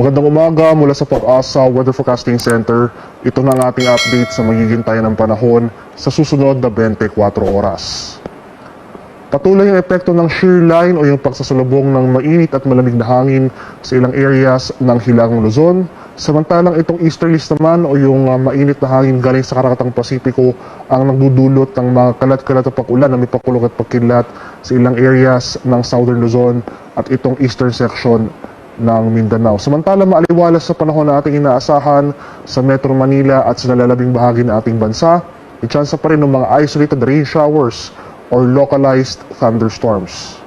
Magandang umaga mula sa Pag-asa Weather Forecasting Center. Ito na ang ating update sa magiging tayo ng panahon sa susunod na 24 oras. Patuloy ang epekto ng shear line o yung pagsasalubong ng mainit at malamig na hangin sa ilang areas ng Hilagang Luzon. Samantalang itong easterlies naman o yung uh, mainit na hangin galing sa karakatang Pasipiko ang nagdudulot ng mga kalat-kalat na pag-ulan na may pakulog at pagkilat sa ilang areas ng southern Luzon at itong eastern section ng Mindanao. Samantala maaliwalas sa panahon na ating inaasahan sa Metro Manila at sa nalalabing bahagi ng ating bansa, itsansa pa rin ng mga isolated rain showers or localized thunderstorms.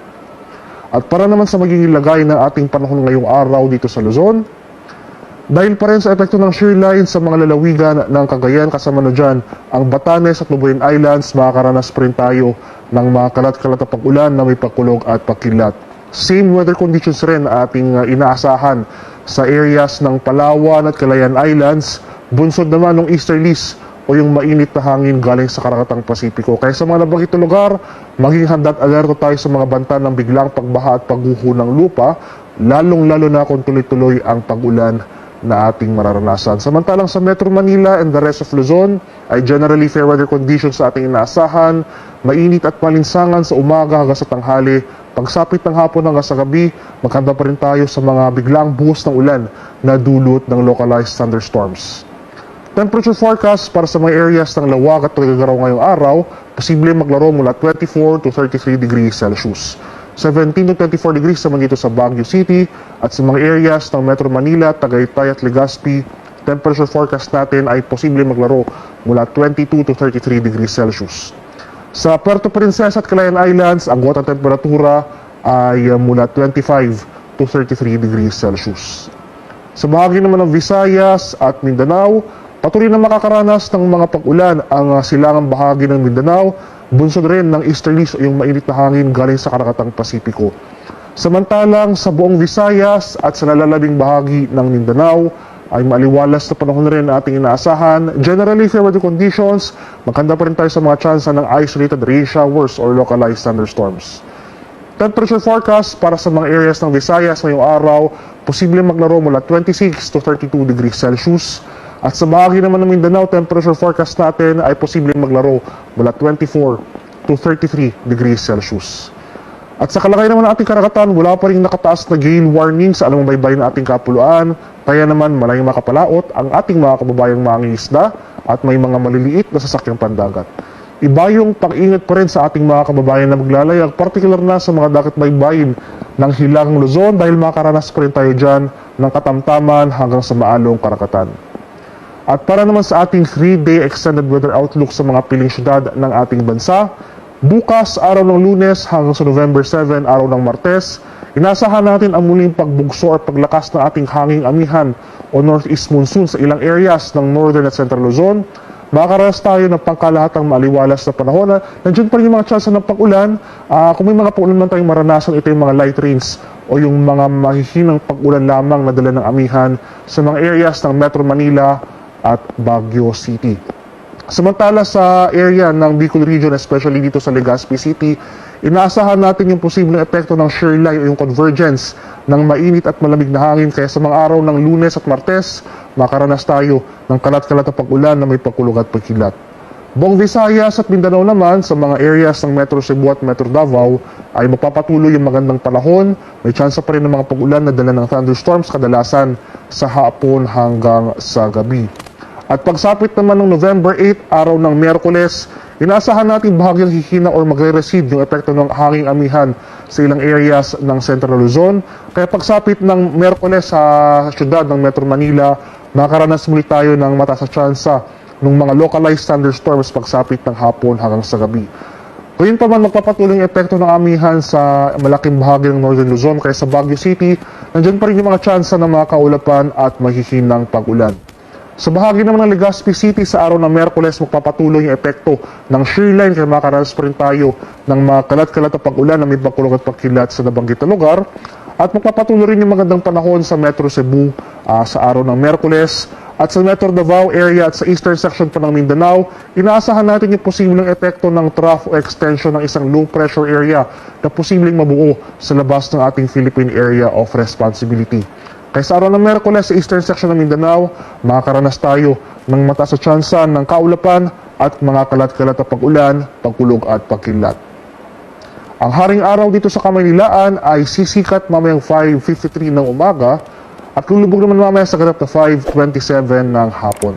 At para naman sa magiging lagay ng ating panahon ngayong araw dito sa Luzon, dahil pa rin sa epekto ng shear line sa mga lalawigan ng Cagayan kasama na dyan ang Batanes at Lubuyan Islands, makakaranas pa rin tayo ng mga kalat-kalat na pag-ulan na may pagkulog at pagkilat. Same weather conditions rin ating uh, inaasahan sa areas ng Palawan at Calayan Islands, bunsod naman ng easterlies o yung mainit na hangin galing sa karakatang Pasipiko. Kaya sa mga nabanggit na lugar, maging handa at alerto tayo sa mga banta ng biglang pagbaha at pagguho ng lupa, lalong-lalo na kung tuloy-tuloy ang pag-ulan na ating mararanasan. Samantalang sa Metro Manila and the rest of Luzon ay generally fair weather conditions sa ating inaasahan, mainit at malinsangan sa umaga hanggang sa tanghali, pagsapit ng hapon hanggang sa gabi, maghanda pa rin tayo sa mga biglang buhos ng ulan na dulot ng localized thunderstorms. Temperature forecast para sa mga areas ng Lawag at Tuligaraw ngayong araw, posible maglaro mula 24 to 33 degrees Celsius. 17 to 24 degrees naman dito sa Baguio City at sa mga areas ng Metro Manila, Tagaytay at Legazpi, temperature forecast natin ay posible maglaro mula 22 to 33 degrees Celsius. Sa Puerto Princesa at Calayan Islands, ang gota temperatura ay uh, mula 25 to 33 degrees Celsius. Sa bahagi naman ng Visayas at Mindanao, patuloy na makakaranas ng mga pag-ulan ang uh, silangang bahagi ng Mindanao, bunsod rin ng easterlies o yung mainit na hangin galing sa karakatang Pasipiko. Samantalang sa buong Visayas at sa nalalabing bahagi ng Mindanao, ay maliwalas na panahon rin na ating inaasahan. Generally, weather conditions, maganda pa rin tayo sa mga tsansa ng isolated rain showers or localized thunderstorms. Temperature forecast para sa mga areas ng Visayas ngayong araw, posible maglaro mula 26 to 32 degrees Celsius. At sa bahagi naman ng Mindanao, temperature forecast natin ay posible maglaro mula 24 to 33 degrees Celsius. At sa kalagay naman ng ating karagatan, wala pa rin nakataas na gale warning sa anumang baybayin ng ating kapuluan. Kaya naman malayong makapalaot ang ating mga kababayang mangingisda at may mga maliliit na sasakyang pandagat. Iba yung pag-ingat pa rin sa ating mga kababayan na maglalayag, particular na sa mga dagat baybayin ng Hilagang Luzon dahil makaranas pa rin tayo dyan ng katamtaman hanggang sa maalong karakatan. At para naman sa ating 3-day extended weather outlook sa mga piling syudad ng ating bansa, bukas araw ng lunes hanggang sa November 7, araw ng Martes, inasahan natin ang muling pagbugso at paglakas ng ating hanging amihan o northeast monsoon sa ilang areas ng northern at central Luzon. Makakaras tayo ng pangkalahatang maliwalas na panahon na nandiyan pa rin yung mga tsansa ng pag-ulan. Ah, kung may mga pag-ulan man tayong maranasan, ito yung mga light rains o yung mga mahihinang pag-ulan lamang na dala ng amihan sa mga areas ng Metro Manila at Baguio City. Samantala sa area ng Bicol Region, especially dito sa Legazpi City, inaasahan natin yung posibleng epekto ng shear line o yung convergence ng mainit at malamig na hangin. Kaya sa mga araw ng lunes at martes, makaranas tayo ng kalat-kalat na pag-ulan na may pagkulog at pagkilat. Buong Visayas at Mindanao naman sa mga areas ng Metro Cebu at Metro Davao ay magpapatuloy yung magandang panahon. May tsansa pa rin ng mga pag-ulan na dala ng thunderstorms kadalasan sa hapon hanggang sa gabi. At pagsapit naman ng November 8, araw ng Miyerkules, inaasahan natin bahagyang hihina or magre-recede yung epekto ng hanging amihan sa ilang areas ng Central Luzon. Kaya pagsapit ng Miyerkules sa syudad ng Metro Manila, makaranas muli tayo ng mataas na tsansa ng mga localized thunderstorms pagsapit ng hapon hanggang sa gabi. Gayun pa man magpapatuloy ang epekto ng amihan sa malaking bahagi ng Northern Luzon kaya sa Baguio City, nandiyan pa rin yung mga tsansa ng mga kaulapan at mahihinang pag-ulan. Sa bahagi naman ng Legazpi City sa araw ng Merkules, magpapatuloy yung epekto ng shear line kaya makaranas pa tayo ng mga kalat-kalat na pag-ulan na may pagkulog at pagkilat sa nabanggit na lugar. At magpapatuloy rin yung magandang panahon sa Metro Cebu ah, sa araw ng Merkules. At sa Metro Davao area at sa eastern section pa ng Mindanao, inaasahan natin yung posibleng epekto ng trough o extension ng isang low pressure area na posibleng mabuo sa labas ng ating Philippine Area of Responsibility. Kaya sa araw ng Merkules sa eastern section ng Mindanao, makakaranas tayo ng mataas na tsansa ng kaulapan at mga kalat-kalat na pag-ulan, pagkulog at pagkilat. Ang haring araw dito sa Kamaynilaan ay sisikat mamayang 5.53 ng umaga at lulubog naman mamaya sa ganap na 5.27 ng hapon.